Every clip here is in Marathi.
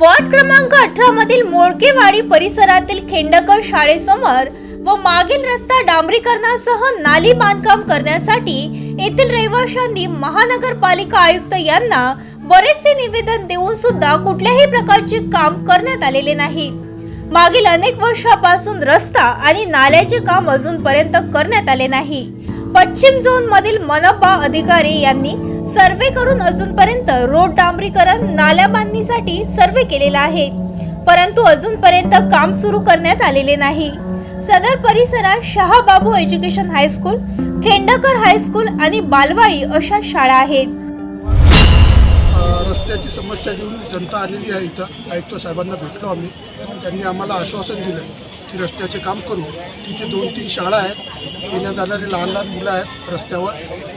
वॉर्ड क्रमांक अठरा मधील मोडकेवाडी परिसरातील खेंडकर शाळेसमोर व मागील रस्ता डांबरीकरणासह नाली बांधकाम करण्यासाठी येथील रहिवाशांनी महानगरपालिका आयुक्त यांना बरेचसे निवेदन देऊन सुद्धा कुठल्याही प्रकारचे काम करण्यात आलेले नाही. मागील अनेक वर्षापासून रस्ता आणि नाल्याचे काम अजूनपर्यंत करण्यात आले नाही. पश्चिम झोन मधील मनपा अधिकारी यांनी सर्वे करून अजूनपर्यंत रोड डांबरीकरण नाल्या बांधणीसाठी सर्वे केलेला आहे. परंतु अजूनपर्यंत काम सुरू करण्यात आलेले नाही. सदर परिसरात Shahababu education high school Khendkar high school आणि बालवाडी अशा शाळा आहेत. रस्त्याची समस्या घेऊन जनता आलेली आहे इथं. आयुक्त साहेबांना भेटलो आम्ही. त्यांनी आम्हाला आश्वासन दिलं. की रस्त्याचे काम करू. तिथे दोन तीन शाळा आहेत. येण्या जाणारी लहान लहान मुलं आहेत रस्त्यावर.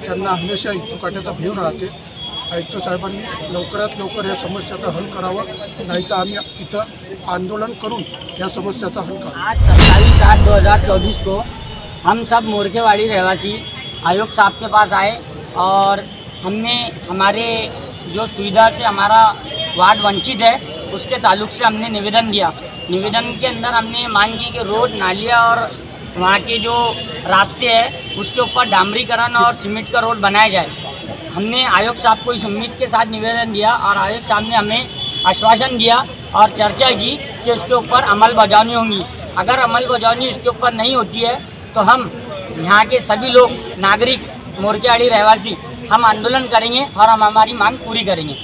त्यांना हमेशा इचुकाट्याचा भीव राहते. आयुक्त साहेबांनी लवकरात लवकर या समस्याचा हल करावा. नाही तर आम्ही इथं आंदोलन करून या समस्याचा हल करू आज सत्ताईस आठ दो हज़ार चौबीस को हम सब मोरखेवाड़ी रहवासी आयोग साहब के पास आए और हमने हमारे जो सुविधा से हमारा वार्ड वंचित है उसके ताल्लुक से हमने निवेदन दिया निवेदन के अंदर हमने मांग की कि रोड, नालियाँ और वहाँ के जो रास्ते हैं, उसके ऊपर डामरीकरण और सीमेंट का रोड बनाया जाए। हमने आयोग साहब को इस उम्मीद के साथ निवेदन दिया और आयोग साहब ने हमें आश्वासन दिया और चर्चा की कि उसके ऊपर अमल बजावनी होंगी। अगर अमल बजावनी इसके ऊपर नहीं होती है तो हम यहाँ के सभी लोग, नागरिक मोरकेवाड़ी रहवासी, हम आंदोलन करेंगे और हम हमारी मांग पूरी करेंगे।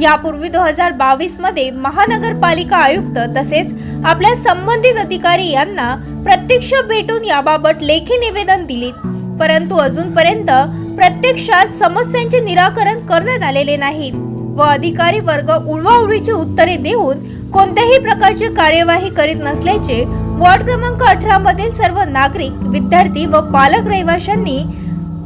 यापूर्वी दोन हजार बावीसमध्ये महानगरपालिका आयुक्त तसेच आपल्या संबंधित अधिकारी यांना प्रत्यक्ष भेटून याबाबत लेखी निवेदन दिले. परंतु अजूनपर्यंत प्रत्यक्षात समस्यांचे निराकरण करण्यात आलेले नाही व अधिकारी वर्ग उडवाउडवीची उत्तरे देऊन कोणत्याही प्रकारची कार्यवाही करीत नसल्याचे वॉर्ड क्रमांक अठरा मधील सर्व नागरिक विद्यार्थी व पालक रहिवाशांनी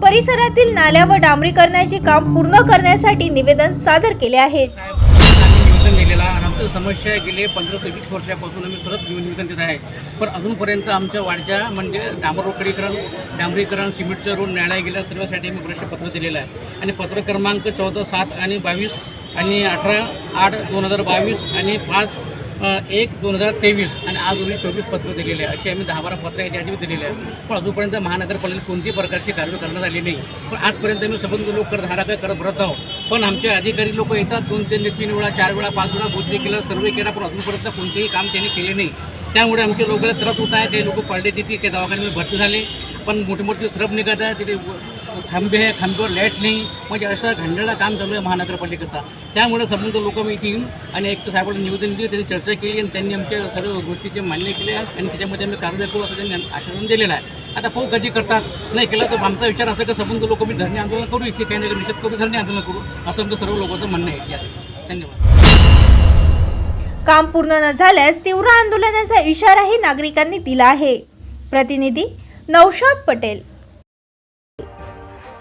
परिसरातील नाल्या व डांबरीकरणाचे काम पूर्ण करण्यासाठी निवेदन सादर केले आहे. निवेदन दिलेलं आणि आमचं समस्या गेले पंधरा ते वीस वर्षापासून आम्ही परत निवेदन देत आहे. पण अजूनपर्यंत आमच्या वाडच्या म्हणजे डांबर रोकडीकरण डांबरीकरण सिमेंटचं रोड न्यायालय गेल्या सर्वासाठी आम्ही प्रश्न पत्र दिलेलं आहे. आणि पत्र क्रमांक चौदा सात आणि बावीस आणि अठरा आठ दोन हजार बावीस आणि पाच एक दोन हजार तेवीस आणि आज रोजी चोवीस पत्र दिलेले आहे. असे आम्ही दहा बारा पत्र याच्या आधी दिलेले आहे पण अजूनपर्यंत महानगरपालिकेत कोणतीही प्रकारची कारवाई करण्यात आली नाही. पण आजपर्यंत आम्ही संबंध लोक करत धाराकर करत भरत आहोत. पण आमचे अधिकारी लोक येतात दोन तीन तीन वेळा चार वेळा पाच वेळा मोजणी केलं सर्वे केला पण अजूनपर्यंत कोणतेही काम त्यांनी केले नाही. त्यामुळे आमच्या लोकांना त्रास होत आहे. काही लोक पडले तिथे काही दवाखान्यामध्ये भरती झाले. पण मोठे मोठे श्रम निघत आहे. तिथे खांबे आहे खांब्यावर लाइट नाही. म्हणजे असं घंटाळा काम चालू आहे महानगरपालिकेचा. त्यामुळे संबंध लोक मी इथे येऊन आणि एक तर साहेबांना निवेदन दिले त्यांनी चर्चा केली आणि त्यांनी आमच्या सर्व गोष्टीचे मान्य केले आणि त्याच्यामध्ये आम्ही कारवाई करू असं त्यांनी आश्वासन दिलेलं आहे. आता पाहू कधी करतात? नाही केलं तर आमचा विचार असा की संबंध लोक मी धरणे आंदोलन करू इथे काही नाही निषेध करू धरणे आंदोलन करू असं आमचं सर्व लोकांचं म्हणणं आहे. यात धन्यवाद. काम पूर्ण न झाल्यास तीव्र आंदोलनाचा इशाराही नागरिकांनी दिला आहे. प्रतिनिधी नौशाद पटेल.